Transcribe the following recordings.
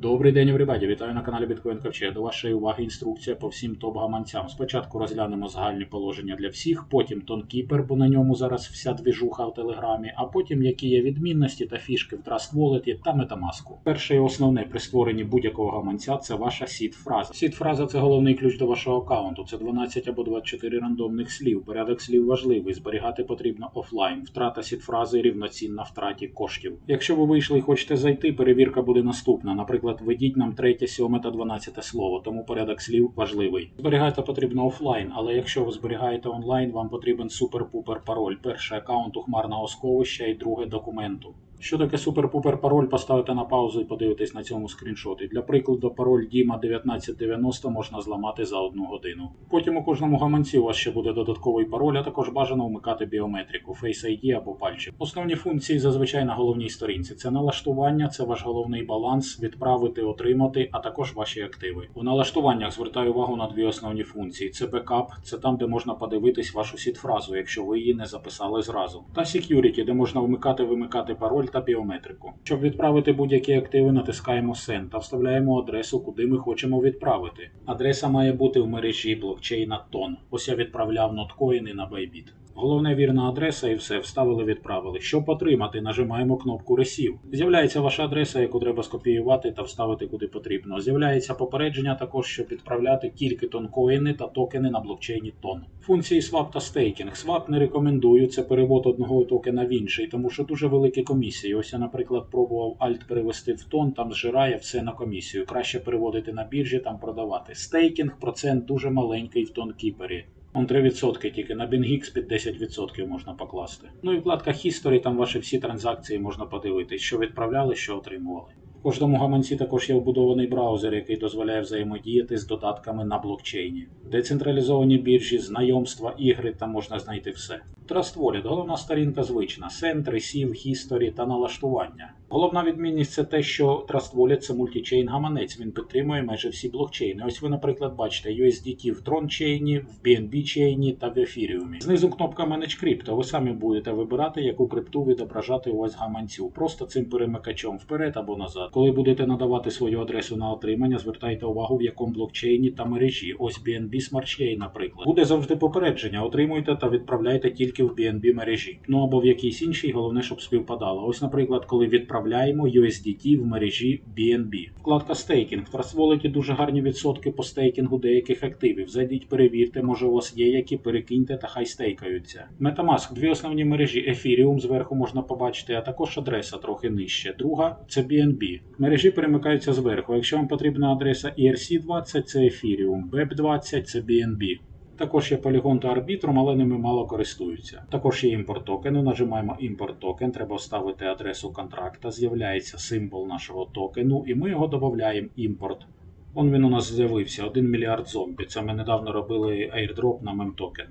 Добрий день, everybody! Вітаю на каналі Bitcoin Ковчег. До вашої уваги інструкція по всім топ-гаманцям. Спочатку розглянемо загальні положення для всіх, потім тонкіпер, бо на ньому зараз вся двіжуха в Телеграмі, а потім які є відмінності та фішки в Trust Wallet та Metamask. Перше і основне при створенні будь-якого гаманця це ваша сід-фраза. Сід-фраза це головний ключ до вашого аккаунту. Це 12 або 24 рандомних слів. Порядок слів важливий. Зберігати потрібно офлайн. Втрата сід-фрази рівноцінна втраті коштів. Якщо ви вийшли і хочете зайти, перевірка буде наступна. Наприклад, введіть нам третє, сьоме та дванадцяте слово, тому порядок слів важливий. Зберігати потрібно офлайн, але якщо ви зберігаєте онлайн, вам потрібен супер-пупер пароль. Перший аккаунт у хмарного сховища і друге документу. Що таке супер-пупер пароль, поставите на паузу і подивитесь на цьому скріншоті. Для прикладу, пароль Діма 1990 можна зламати за одну годину. Потім у кожному гаманці у вас ще буде додатковий пароль, а також бажано вмикати біометрику, Face ID або пальчик. Основні функції зазвичай на головній сторінці: це налаштування, це ваш головний баланс, відправити, отримати, а також ваші активи. У налаштуваннях звертаю увагу на дві основні функції: це бекап, це там, де можна подивитись вашу сіт-фразу, якщо ви її не записали зразу. Та security, де можна вмикати, вимикати пароль та біометрику. Щоб відправити будь-які активи, натискаємо Send та вставляємо адресу, куди ми хочемо відправити. Адреса має бути в мережі блокчейна TON. Ось я відправляв ноткоїни на Bybit. Головне вірна адреса і все, вставили, відправили. Щоб отримати, нажимаємо кнопку Receive. З'являється ваша адреса, яку треба скопіювати та вставити куди потрібно. З'являється попередження також, щоб відправляти тільки тонкоїни та токени на блокчейні TON. Функції Swap та стейкінг. Swap не рекомендую, це перевод одного токена в інший, тому що дуже великі комісії. Ось я, наприклад, пробував Alt перевести в тон, там зжирає все на комісію. Краще переводити на біржі, там продавати. Стейкінг процент дуже маленький в тонкіпері. Он 3% тільки на BingX під 10% можна покласти. Ну і вкладка History, там ваші всі транзакції можна подивитись, що відправляли, що отримували. В кожному гаманці також є вбудований браузер, який дозволяє взаємодіяти з додатками на блокчейні. Децентралізовані біржі, знайомства, ігри, там можна знайти все. Trust Wallet – головна сторінка звична: Send, Receive, History та налаштування. Головна відмінність це те, що Trust Wallet – це мультичейн гаманець. Він підтримує майже всі блокчейни. Ось ви, наприклад, бачите USDT в Tron чейні, в BNB чейні та в Ефіріумі. Знизу кнопка Manage Crypto. Ви самі будете вибирати, яку крипту відображати у вас гаманцю. Просто цим перемикачом вперед або назад. Коли будете надавати свою адресу на отримання, звертайте увагу, в якому блокчейні та мережі. Ось BNB Smart Chain, наприклад. Буде завжди попередження. Отримуйте та відправляйте тільки в BNB мережі. Ну або в якійсь іншій, головне, щоб співпадало. Ось, наприклад, коли відправляємо USDT в мережі BNB. Вкладка стейкінг. В Trust дуже гарні відсотки по стейкінгу деяких активів. Зайдіть, перевірте, може у вас є які, перекиньте та хай стейкаються. Metamask. Дві основні мережі Ethereum зверху можна побачити, а також адреса трохи нижче. Друга це BNB. Мережі перемикаються зверху. Якщо вам потрібна адреса ERC20, це Ethereum, BEP20 це BNB. Також є полігон та арбітром, але ними мало користуються. Також є імпорт токену. Нажимаємо імпорт токен, треба вставити адресу контракта, з'являється символ нашого токену, і ми його додаємо імпорт. Он він у нас з'явився 1 мільярд зомбі. Це ми недавно робили airdrop на мемтокен.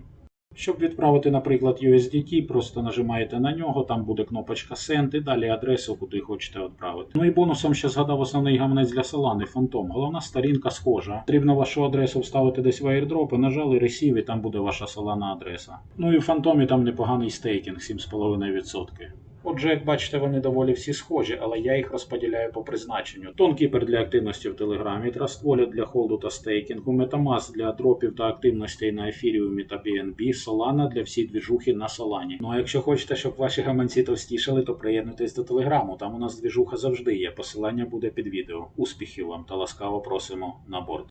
Щоб відправити, наприклад, USDT, просто нажимаєте на нього, там буде кнопочка Send і далі адресу, куди хочете відправити. Ну і бонусом ще згадав основний гаманець для Solana, фантом. Головна сторінка схожа. Потрібно вашу адресу вставити десь в airdrop, нажали Receive, і там буде ваша Solana адреса. Ну і в фантомі там непоганий стейкінг, 7,5%. Отже, як бачите, вони доволі всі схожі, але я їх розподіляю по призначенню. Тонкіпер для активності в Телеграмі, Trust для холду та стейкінгу, Metamask для дропів та активностей на Ефіріумі та BNB, Solana для всі двіжухи на Солані. Ну а якщо хочете, щоб ваші гаманці товстішали, то приєднуйтесь до Телеграму. Там у нас двіжуха завжди є. Посилання буде під відео. Успіхів вам та ласкаво просимо на борт.